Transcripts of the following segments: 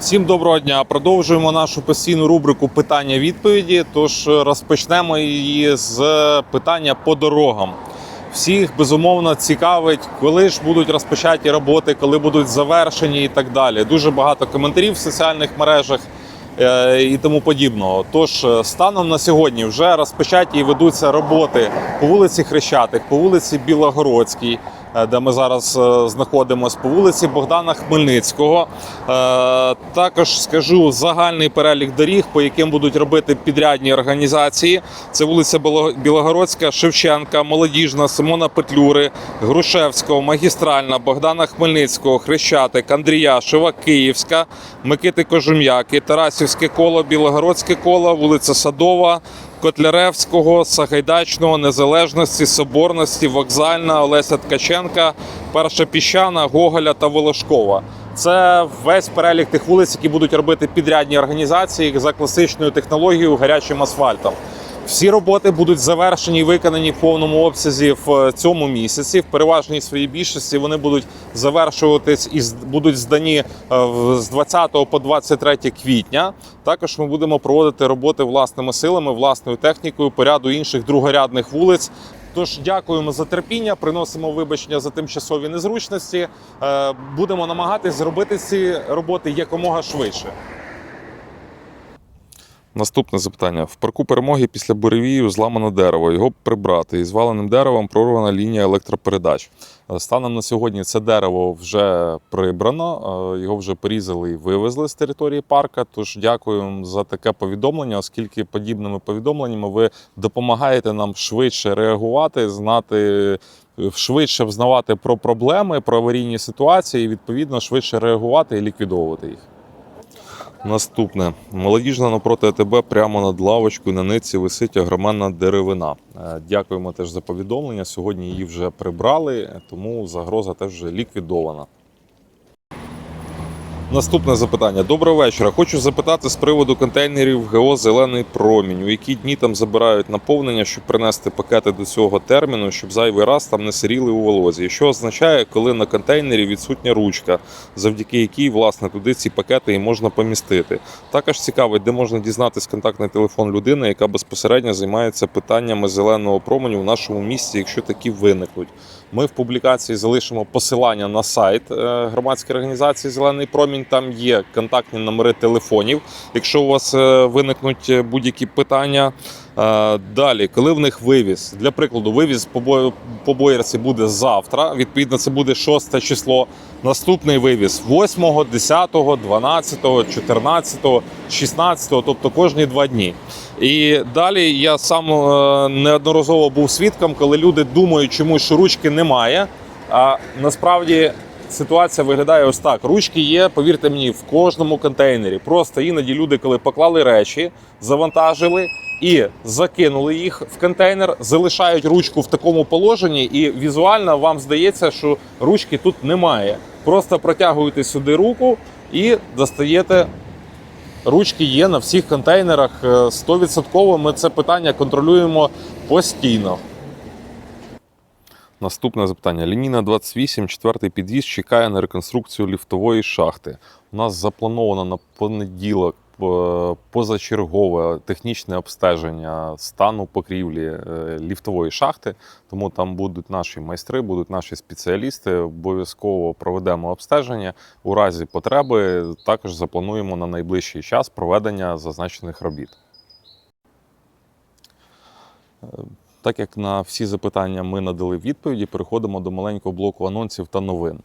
Всім доброго дня. Продовжуємо нашу постійну рубрику питання-відповіді. Тож розпочнемо її з питання по дорогам. Всіх безумовно цікавить, коли ж будуть розпочаті роботи, коли будуть завершені і так далі. Дуже багато коментарів в соціальних мережах е, і тому подібного. Тож е, станом на сьогодні вже розпочаті і ведуться роботи по вулиці Хрещатик, по вулиці Білогородській, де ми зараз е, знаходимося, по вулиці Богдана Хмельницького. Е, Також скажу загальний перелік доріг, по яким будуть робити підрядні організації. Це вулиця Біло- Білогородська, Шевченка, Молодіжна, Симона Петлюри, Грушевського, Магістральна, Богдана Хмельницького, Хрещатик, Андріяшева, Київська, Микити Кожум'яки, Тарасівське коло, Білогородське коло, вулиця Садова. Котляревського, Сагайдачного, Незалежності, Соборності, Вокзальна, Олеся Ткаченка, Перша Піщана, Гоголя та Волошкова. Це весь перелік тих вулиць, які будуть робити підрядні організації за класичною технологією гарячим асфальтом. Всі роботи будуть завершені і виконані в повному обсязі в цьому місяці. В переважній своїй більшості вони будуть завершуватись і будуть здані е, з 20 по 23 квітня. Також ми будемо проводити роботи власними силами, власною технікою по ряду інших другорядних вулиць. Тож дякуємо за терпіння, приносимо вибачення за тимчасові незручності. Е, Будемо намагатись зробити ці роботи якомога швидше. Наступне запитання: в парку перемоги після буревію зламано дерево. Його прибрати і зваленим деревом прорвана лінія електропередач. Е, Станом на сьогодні це дерево вже прибрано, е, його вже порізали і вивезли з території парка. Тож дякуємо за таке повідомлення, оскільки подібними повідомленнями ви допомагаєте нам швидше реагувати, знати. е, Швидше взнавати про проблеми, про аварійні ситуації, і відповідно швидше реагувати і ліквідовувати їх. Наступне молодіжна напроти АТБ прямо над лавочкою на ниці висить огроменна деревина. Е, Дякуємо теж за повідомлення. Сьогодні її вже прибрали, тому загроза теж вже ліквідована. Наступне запитання. Доброго вечора. Хочу запитати з приводу контейнерів ГО Зелений промінь. У які дні там забирають наповнення, щоб принести пакети до цього терміну, щоб зайвий раз там не сиріли у волозі. Що означає, коли на контейнері відсутня ручка, завдяки якій власне туди ці пакети і можна помістити. Також цікавить, де можна дізнатись контактний телефон людини, яка безпосередньо займається питаннями зеленого променю в нашому місті, якщо такі виникнуть. Ми в публікації залишимо посилання на сайт е, громадської організації Зелений промінь. Там є контактні номери телефонів, якщо у вас е, виникнуть будь-які питання. Е, Далі, коли в них вивіз, для прикладу, вивіз по боярці буде завтра. Відповідно, це буде 6 число. Наступний вивіз 8, 10, 12, 14, 16, тобто кожні два дні. І далі я сам е, неодноразово був свідком, коли люди думають, чомусь що ручки немає. А насправді ситуація виглядає ось так: ручки є, повірте мені, в кожному контейнері. Просто іноді люди, коли поклали речі, завантажили і закинули їх в контейнер, залишають ручку в такому положенні, і візуально вам здається, що ручки тут немає. Просто протягуєте сюди руку і достаєте Ручки є на всіх контейнерах. Е, 100% ми це питання контролюємо постійно. Наступне запитання. Лінійна 28, четвертий під'їзд чекає на реконструкцію ліфтової шахти. У нас заплановано на понеділок е, позачергове технічне обстеження стану покрівлі е, ліфтової шахти. Тому там будуть наші майстри, будуть наші спеціалісти. Обов'язково проведемо обстеження. У разі потреби також заплануємо на найближчий час проведення зазначених робіт. Так як на всі запитання ми надали відповіді, переходимо до маленького блоку анонсів та новин.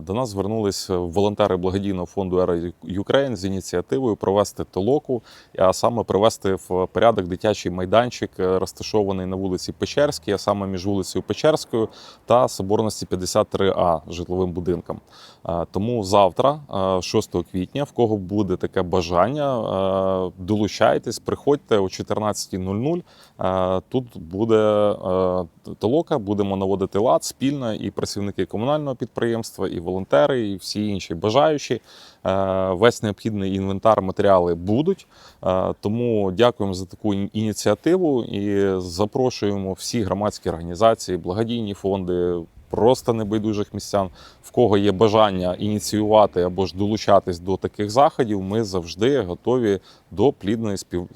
До нас звернулись волонтери благодійного фонду Ера Ukraine з ініціативою провести толоку, а саме привести в порядок дитячий майданчик, е, розташований на вулиці Печерській, а саме між вулицею Печерською та Соборності 53А житловим будинком. Тому завтра, е, 6 квітня, в кого буде таке бажання, долучайтесь, приходьте о 14.00. Е, Тут буде е, толока, будемо наводити лад спільно і працівники комунального підприємства, і волонтери, і всі інші бажаючі. Е, Весь необхідний інвентар, матеріали будуть. Е, Тому дякуємо за таку ініціативу і запрошуємо всі громадські організації, благодійні фонди, просто небайдужих містян, в кого є бажання ініціювати або ж долучатись до таких заходів, ми завжди готові до плідної спів...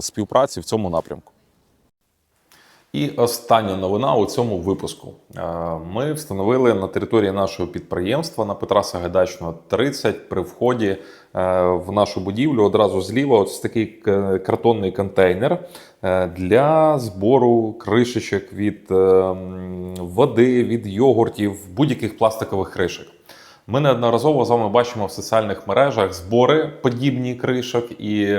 співпраці в цьому напрямку. І остання новина у цьому випуску. Е, Ми встановили на території нашого підприємства на Петра Сагайдачного 30 при вході е, в нашу будівлю одразу зліва ось такий картонний контейнер е, для збору кришечок від води, від йогуртів, будь-яких пластикових кришок. Ми неодноразово з вами бачимо в соціальних мережах збори подібні кришок, і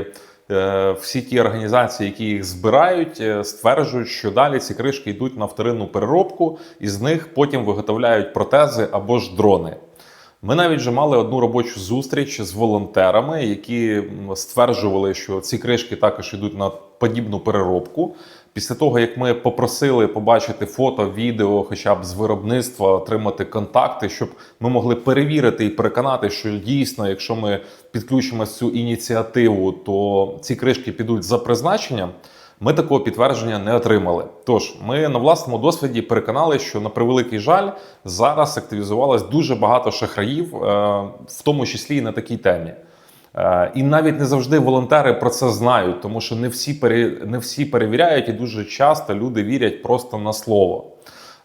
всі ті організації, які їх збирають, е, стверджують, що далі ці кришки йдуть на вторинну переробку, і з них потім виготовляють протези або ж дрони. Ми навіть вже мали одну робочу зустріч з волонтерами, які стверджували, що ці кришки також йдуть на подібну переробку. Після того, як ми попросили побачити фото, відео, хоча б з виробництва, отримати контакти, щоб ми могли перевірити і переконати, що дійсно, якщо ми підключимо цю ініціативу, то ці кришки підуть за призначенням. Ми такого підтвердження не отримали. Тож ми на власному досвіді переконали, що на превеликий жаль зараз активізувалось дуже багато шахраїв, е, в тому числі і на такій темі. Е, І навіть не завжди волонтери про це знають, тому що не всі пере- не всі перевіряють, і дуже часто люди вірять просто на слово.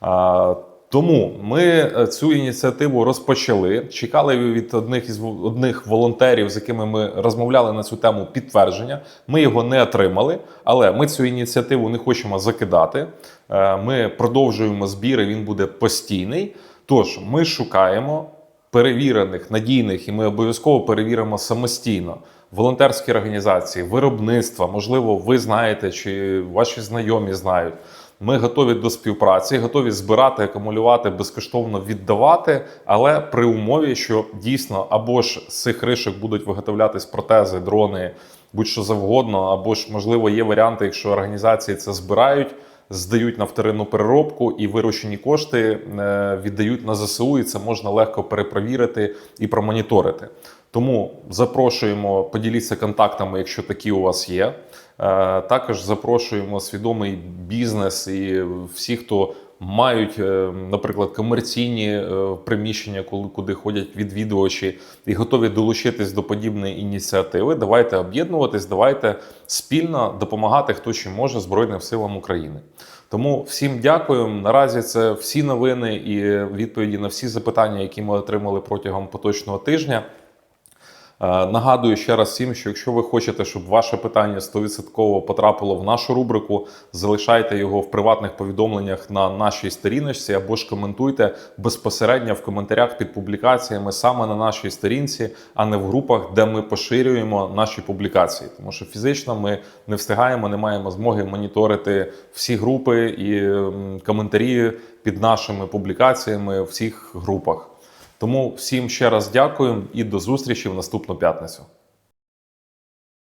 Е, Тому ми е, цю ініціативу розпочали. Чекали від одних із одних волонтерів, з якими ми розмовляли на цю тему підтвердження. Ми його не отримали, але ми цю ініціативу не хочемо закидати. Ми продовжуємо збір, і він буде постійний. Тож ми шукаємо перевірених, надійних, і ми обов'язково перевіримо самостійно. Волонтерські організації, виробництва, можливо, ви знаєте, чи ваші знайомі знають. Ми готові до співпраці, готові збирати, акумулювати, безкоштовно віддавати, але при умові, що дійсно або ж з цих ришок будуть виготовлятись протези, дрони, будь-що завгодно, або ж можливо є варіанти, якщо організації це збирають, здають на вторинну переробку і виручені кошти е, віддають на ЗСУ, і це можна легко перепровірити і промоніторити. Тому запрошуємо, поділіться контактами, якщо такі у вас є. Е, Також запрошуємо свідомий бізнес і всі, хто мають, е, наприклад, комерційні е, приміщення, коли куди ходять відвідувачі, і готові долучитись до подібної ініціативи. Давайте об'єднуватись, давайте спільно допомагати, хто чим може Збройним силам України. Тому всім дякую. Наразі це всі новини і відповіді на всі запитання, які ми отримали протягом поточного тижня. Е, Нагадую ще раз всім, що якщо ви хочете, щоб ваше питання 100% потрапило в нашу рубрику, залишайте його в приватних повідомленнях на нашій сторіночці або ж коментуйте безпосередньо в коментарях під публікаціями саме на нашій сторінці, а не в групах, де ми поширюємо наші публікації. Тому що фізично ми не встигаємо, не маємо змоги моніторити всі групи і коментарі під нашими публікаціями в всіх групах. Тому всім ще раз дякую і до зустрічі в наступну п'ятницю.